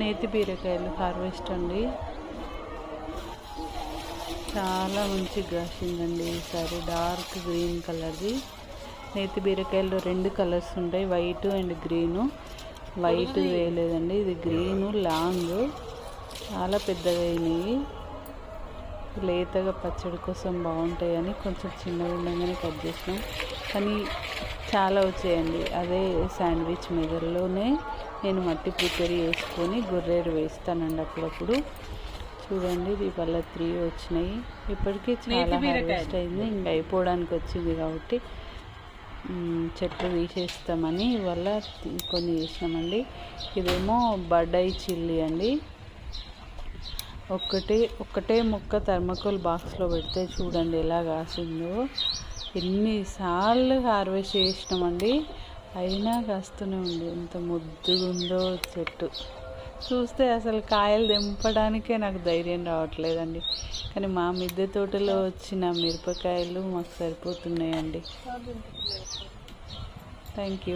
నేతి బీరకాయలు హార్వెస్ట్ అండి. చాలా మంచిగా కాసిందండి ఈసారి డార్క్ గ్రీన్ కలర్ది. నేతి బీరకాయలు రెండు కలర్స్ ఉంటాయి వైట్ అండ్ గ్రీను. వైట్ వేయలేదండి ఇది గ్రీను లాంగ్. చాలా పెద్దగా అయినాయి. లేతగా పచ్చడి కోసం బాగుంటాయని కొంచెం చిన్నగా ఉండగానే కట్ చేసినాం. కానీ చాలా వచ్చాయండి. అదే శాండ్విచ్ మెదడులోనే నేను మట్టి ప్రిపేర్ చేసుకొని గొర్రెడు వేస్తానండి అప్పుడప్పుడు. చూడండి వల్ల త్రీ వచ్చినాయి. ఇప్పటికీ చాలా హార్వెస్ట్ అయింది. ఇంకా అయిపోవడానికి వచ్చింది కాబట్టి చెట్లు తీసేస్తామని ఇవాళ కొన్ని చేసినామండి ఇదేమో బడ్డాయి చిల్లీ అండి. ఒక్కటే ఒక్కటే ముక్క థర్మకోల్ బాక్స్లో పెడితే చూడండి ఎలా కాసిందో. ఎన్నిసార్లు హార్వెస్ట్ చేసినామండి. అయినా కాస్తూనే ఉంది. ఎంత ముద్దుగుందో చెట్టు. చూస్తే అసలు కాయలు తెంపడానికే నాకు ధైర్యం రావట్లేదండి. కానీ మా మిద్దె తోటలో వచ్చిన మిరపకాయలు మాకు సరిపోతున్నాయండి. Thank you.